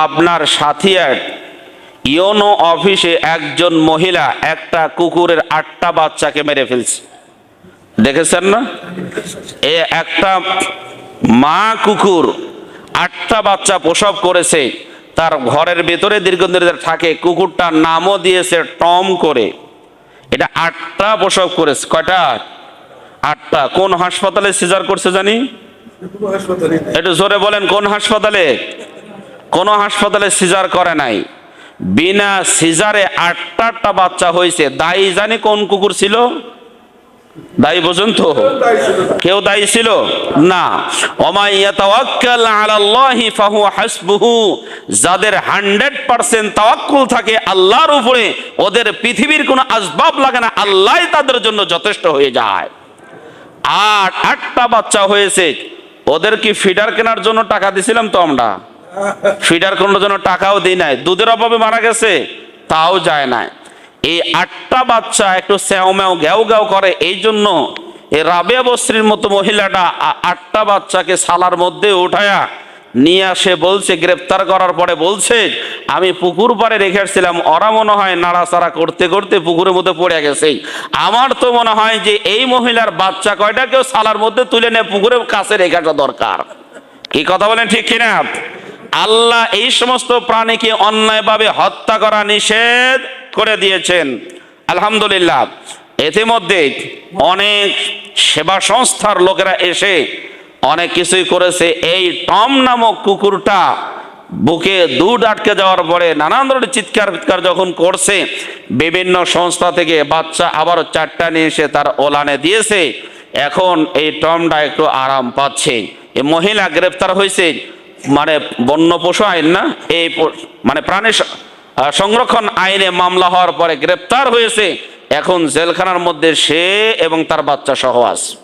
পাবনার সাথিয়ার ইওনো অফিসে একজন মহিলা একটা কুকুরের আটটা বাচ্চাকে মেরে ফেলছে। দেখেছেন না? এ একটা মা কুকুর আটটা বাচ্চা প্রসব করেছে তার ঘরের ভেতরে দীর্ঘদিন থাকে কুকুরটার নামও দিয়েছে টম করে। এটা আটটা প্রসব করেছে কয়টা? আটটা। কোন হাসপাতালে সিজার করছে জানি? একটু জোরে বলেন কোন হাসপাতালে? কোন হাসপাতালে সিজার করে নাই। বিনা সিজারে আটটা আটটা বাচ্চা হয়েছে। দায়ী জানি কোন কুকুর ছিল? দায়ী বোঝেন তো। কেউ দায়ী ছিল? না। যাদের 100% তাওয়াক্কুল থাকে আল্লাহর উপরে, ওদের পৃথিবীর কোনো আসবাব লাগে না। আল্লাহই তাদের জন্য যথেষ্ট হয়ে যায়। আর আটটা বাচ্চা হয়েছে। ওদের কি ফিডার কেনার জন্য টাকা দিছিলাম তো আমরা? ফিডার কেনার জন্য টাকাও দিই নাই। দুধের অভাবে মারা গেছে, তাও যায় না এই আটটা বাচ্চা একটু স্যাও ম্যাও গ্যাও গ্যাও করে, এই জন্য এই রাবেয়া বস্ত্রীর মতো মহিলাটা আটটা বাচ্চাকে সালার মধ্যে উঠায়া নিয়ে আসে, বলছে, গ্রেপ্তার করার পরে বলছে, আমি পুকুর পাড়ে রেখে আসছিলাম, ওরা মনে হয় নাড়াচাড়া করতে করতে পুকুরের মধ্যে পড়ে গেছে। আমার তো মনে হয় যে এই মহিলার বাচ্চা কয়টাকেও সালার মধ্যে তুলে নিয়ে পুকুরের কাছে রেখে আসা দরকার। কি কথা বলেন ঠিক কিনা? আল্লাহ এই সমস্ত প্রাণীকে অন্যায়ভাবে হত্যা করা নিষেধ করে দিয়েছেন। আলহামদুলিল্লাহ। ইতিমধ্যে অনেক সেবা সংস্থার লোকেরা এসে অনেক কিছুই করেছে। এই টম নামক কুকুরটা বুকে দুধ আটকে যাওয়ার পরে নানান ধরনের চিৎকার চিৎকার যখন করছে, বিভিন্ন সংস্থা থেকে বাচ্চা আবারও চারটা নিয়ে এসে তার ওলানে দিয়েছে। এখন এই টমটা একটু আরাম পাচ্ছে। এই মহিলা গ্রেপ্তার হয়েছে। মানে বন্য পশু আইন না? এই মানে প্রাণী সংরক্ষণ আইনে মামলা হওয়ার পরে গ্রেপ্তার হয়েছে। এখন জেলখানার মধ্যে সে এবং তার বাচ্চা সহ আছে।